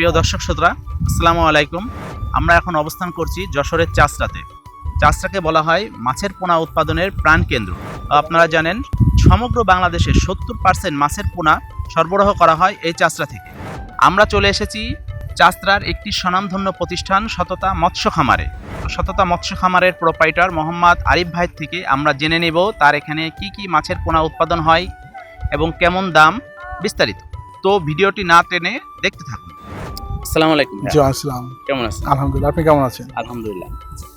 প্রিয় দর্শক শ্রোতা, আসসালামু আলাইকুম। আমরা এখন অবস্থান করছি যশোরের চাষরাতে। চাষরাকে বলা হয় মাছের পোনা উৎপাদনের প্রাণকেন্দ্র আপনারা জানেন, সমগ্র বাংলাদেশে সত্তর পার্সেন্ট মাছের পোনা সরবরাহ করা হয় এই চাষরা থেকে। আমরা চলে এসেছি চাষরার একটি স্বনামধন্য প্রতিষ্ঠান, সততা মৎস্য খামারে। সততা মৎস্য খামারের প্রোপাইটার মোহাম্মদ আরিফ ভাই থেকে আমরা জেনে নেব তার এখানে কি কি মাছের পোনা উৎপাদন হয় এবং কেমন দাম বিস্তারিত। তো ভিডিওটি না টেনে দেখতে থাকুন। আসসালামু আলাইকুম। জি আসসালাম কেমন আছেন? আলহামদুলিল্লাহ আপনি কেমন আছেন? আলহামদুলিল্লাহ।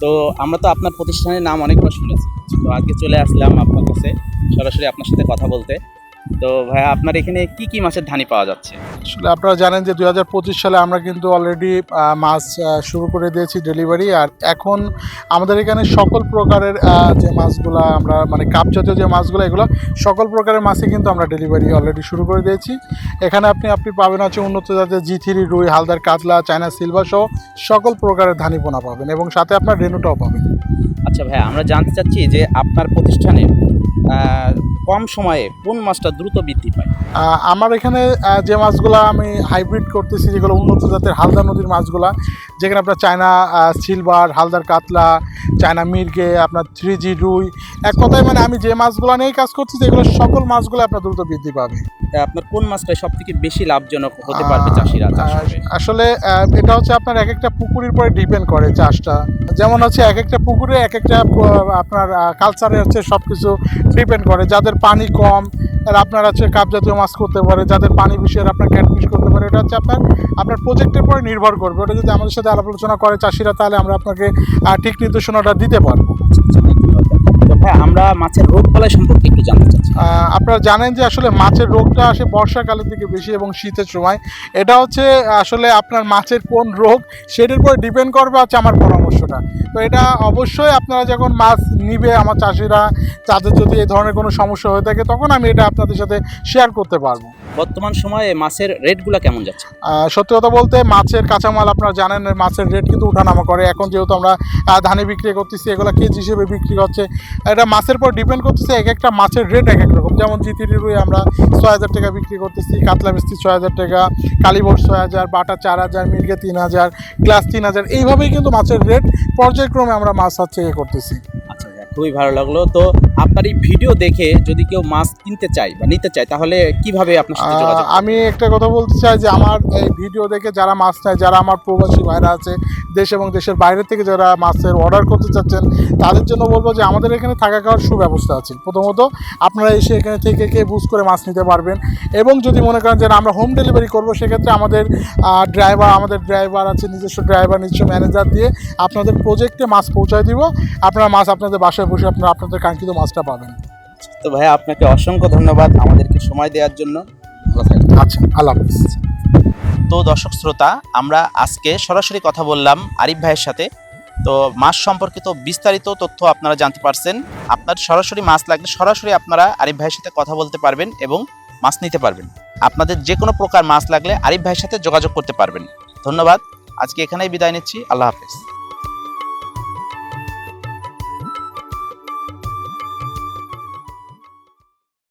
তো আমরা তো আপনার প্রতিষ্ঠানের নাম অনেকবার শুনেছি। তো আজকে চলে আসলাম আপনার কাছে সরাসরি আপনার সাথে কথা বলতে। তো ভাইয়া, আপনার এখানে কি কি মাছের ধানি পাওয়া যাচ্ছে? আসলে আপনারা জানেন যে দু হাজার পঁচিশ সালে আমরা কিন্তু অলরেডি মাছ শুরু করে দিয়েছি ডেলিভারি আর এখন আমাদের এখানে সকল প্রকারের যে মাছগুলো আমরা মানে কাপ জাতীয় যে মাছগুলো, এগুলো সকল প্রকারের মাছই কিন্তু আমরা ডেলিভারি অলরেডি শুরু করে দিয়েছি। এখানে আপনি আপনি পাবেন হচ্ছে উন্নত জাতের জি থ্রি রুই, হালদার, কাতলা, চায়না সিলভার সহ সকল প্রকারের ধানি পোনা পাবেন এবং সাথে আপনার রেনুটাও পাবেন। আচ্ছা ভাই আমরা জানতে চাচ্ছি যে আপনার প্রতিষ্ঠানে কম সময়ে কোন মাছটা দ্রুত বৃদ্ধি পায়? আমার এখানে যে মাছগুলো আমি হাইব্রিড করতেছি, যেগুলো উন্নত জাতের হালদা নদীর মাছগুলা যেখানে আপনার চায়না সিলভার হালদার কাতলা চায়না মির্গে আপনার থ্রি জি রুই। এক কথায় মানে আমি যে মাছগুলো নিয়েই কাজ করছি যেগুলো সকল মাছগুলো আপনার দ্রুত বৃদ্ধি পাবে। আপনার কোন মাছটা সব থেকে বেশি লাভজনক হতে পারবে চাষিরা আসলে এটা হচ্ছে আপনার এক একটা পুকুরের পরে ডিপেন্ড করে চাষটা। যেমন হচ্ছে এক একটা পুকুরে এক একটা আপনার কালচারে হচ্ছে সব কিছু ডিপেন্ড করে। যাদের পানি কম আর আপনার হচ্ছে কাপ জাতীয় মাছ করতে পারে যাদের পানি বেশি আর আপনার ক্যাটফিশ করতে পারে এটা হচ্ছে আপনার আপনার প্রজেক্টের পরে নির্ভর করবে। ওটা যদি আমাদের সাথে আলাপ আলোচনা করে চাষিরা তাহলে আমরা আপনাকে ঠিক নির্দেশনাটা দিতে পারব। ভাই আমরা মাছের রোগ বালাই সম্পর্কে একটু জানতে চাচ্ছি। আপনারা জানেন যে আসলে মাছের রোগটা আসে বর্ষাকালের দিকে বেশি এবং শীতের সময়। এটা হচ্ছে আসলে আপনার মাছের কোন রোগ সেটার উপর ডিপেন্ড করবে হচ্ছে আমার পরামর্শটা। তো এটা অবশ্যই আপনারা যখন মাছ নিবে আমার চাষিরা তাদের যদি এই ধরনের কোনো সমস্যা হয়ে থাকে, তখন আমি এটা আপনাদের সাথে শেয়ার করতে পারব। বর্তমান সময়ে মাছের রেটগুলো কেমন যাচ্ছে? সত্যি কথা বলতে মাছের কাঁচামাল আপনারা জানেন মাছের রেট কিন্তু উঠানামা করে। এখন যেহেতু আমরা ধানে বিক্রি করতেছি এগুলো কেজি হিসেবে বিক্রি হচ্ছে। এটা মাছের পর ডিপেন্ড করতেছে এক একটা মাছের রেট এক এক রকম। যেমন জিতিরি রুই আমরা ছয় হাজার টাকা বিক্রি করতেছি কাতলা মিস্ত্রি ছয় হাজার টাকা কালীবোর্ড ছয় হাজার বাটা চার হাজার মির্গে তিন হাজার গ্লাস তিন হাজার। এইভাবেই কিন্তু মাছের রেট পর্যায়ক্রমে আমরা মাছ হচ্ছে ইয়ে করতেছি। আচ্ছা খুবই ভালো লাগল। তো আপনার এই ভিডিও দেখে যদি কেউ মাছ কিনতে চায় বা নিতে চায় তাহলে কীভাবে আপনার সাথে যোগাযোগ আমি একটা কথা বলতে চাই যে আমার এই ভিডিও দেখে যারা মাছ নেয় যারা আমার প্রবাসী ভাইরা আছে দেশ এবং দেশের বাইরে থেকে যারা মাছের অর্ডার করতে চাচ্ছেন তাদের জন্য বলব যে আমাদের এখানে থাকা খাওয়ার সুব্যবস্থা আছে। প্রথমত আপনারা এসে এখানে থেকে কে বুঝ করে মাছ নিতে পারবেন। এবং যদি মনে করেন যে আমরা হোম ডেলিভারি করব সেক্ষেত্রে আমাদের ড্রাইভার আমাদের ড্রাইভার আছে নিজস্ব ড্রাইভার নিজস্ব ম্যানেজার দিয়ে আপনাদের প্রজেক্টে মাছ পৌঁছায় দিব। আপনারা মাছ আপনাদের বাসায় বসে আপনারা আপনাদের কাঙ্ক্ষিত মাছটা পাবেন। তো ভাইয়া আপনাকে অসংখ্য ধন্যবাদ আমাদেরকে সময় দেওয়ার জন্য। ভালো থাকবেন। আচ্ছা আল্লাহ হাফিজ। তো দর্শক শ্রোতা আমরা আজকে সরাসরি কথা বললাম আরিফ ভাইয়ের সাথে। তো মাছ সম্পর্কিত বিস্তারিত তথ্য আপনারা জানতে পারছেন। আপনার সরাসরি মাছ লাগলে সরাসরি আপনারা আরিফ ভাইয়ের সাথে কথা বলতে পারবেন এবং মাছ নিতে পারবেন। আপনাদের যে কোনো প্রকার মাছ লাগলে আরিফ ভাইয়ের সাথে যোগাযোগ করতে পারবেন। ধন্যবাদ। আজকে এখানেই বিদায় নিচ্ছি। আল্লাহ হাফেজ।